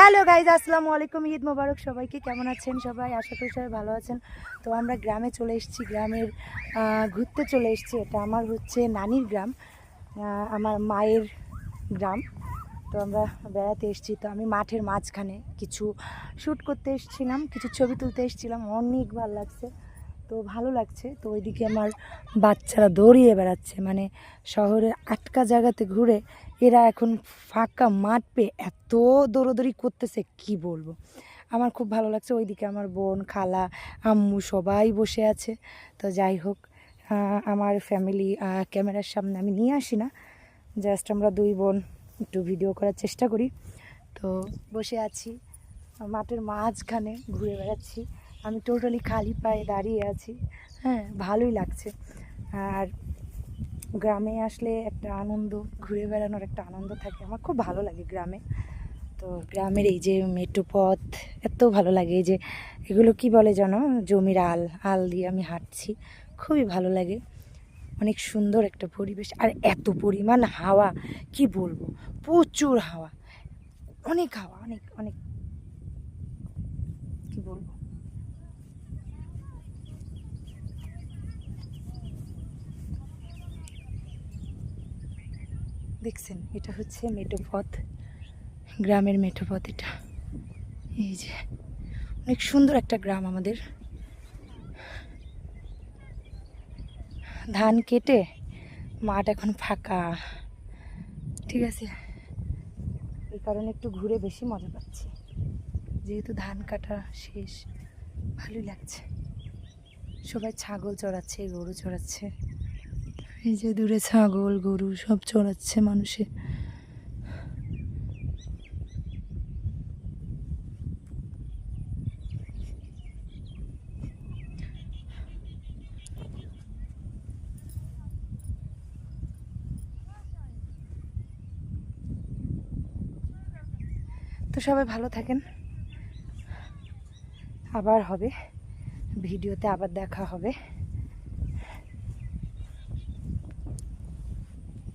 Hello guys আসসালামু আলাইকুম, ঈদ মোবারক সবাইকে। কেমন আছেন সবাই? আশা করি সবাই ভালো আছেন। তো আমরা গ্রামে চলে এসেছি, গ্রামের ঘুরতে চলে এসেছি। এটা আমার হচ্ছে নানির গ্রাম আমার মায়ের গ্রাম। তো আমরা বেড়াতে এসেছি। তো আমি মাঠের মাঝখানে কিছু শ্যুট করতে এসেছিলাম, কিছু ছবি তুলতে এসেছিলাম। অনেক ভালো লাগছে। তো ভালো লাগছে। তো ওইদিকে আমার বাচ্চারা দৌড়িয়ে বেড়াচ্ছে। মানে শহরের আটকা জায়গাতে ঘুরে এরা এখন ফাঁকা মাঠ পেয়ে এত দৌড়োদৌড়ি করতেছে, কি বলব? আমার খুব ভালো লাগছে। ওইদিকে আমার বোন, খালা, আম্মু সবাই বসে আছে। তো যাই হোক আমার ফ্যামিলি ক্যামেরার সামনে আমি নিয়ে আসি না। জাস্ট আমরা দুই বোন একটু ভিডিও করার চেষ্টা করি। তো বসে আছি, মাঠের মাঝখানে ঘুরে বেড়াচ্ছি। আমি টোটালি খালি পায়ে দাঁড়িয়ে আছি। হ্যাঁ ভালোই লাগছে। আর গ্রামে আসলে একটা আনন্দ, ঘুরে বেড়ানোর একটা আনন্দ থাকে। আমার খুব ভালো লাগে গ্রামে। তো গ্রামের এই যে মেট্রো পথ, এত ভালো লাগে। এই যে এগুলো কি বলে জানো? জমির আল আল দিয়ে আমি হাঁটছি। খুবই ভালো লাগে। অনেক সুন্দর একটা পরিবেশ। আর এত পরিমাণ হাওয়া, কি বলব? প্রচুর হাওয়া। অনেক হাওয়া, অনেক অনেক, কি বলব? দেখছেন, এটা হচ্ছে মেঠো পথ গ্রামের মেঠো পথ এটা। এই যে, অনেক সুন্দর একটা গ্রাম আমাদের। ধান কেটে মাঠ এখন ফাঁকা। ঠিক আছে? এই কারণে একটু ঘুরে বেশি মজা পাচ্ছি। যেহেতু ধান কাটা শেষ, ভালোই লাগছে। সবাই ছাগল চড়াচ্ছে, গরু চড়াচ্ছে। এই যে দূরে ছাগল, গরু সব চড়াচ্ছে মানুষে তো সবাই ভালো থাকেন। আবার হবে। ভিডিওতে আবার দেখা হবে।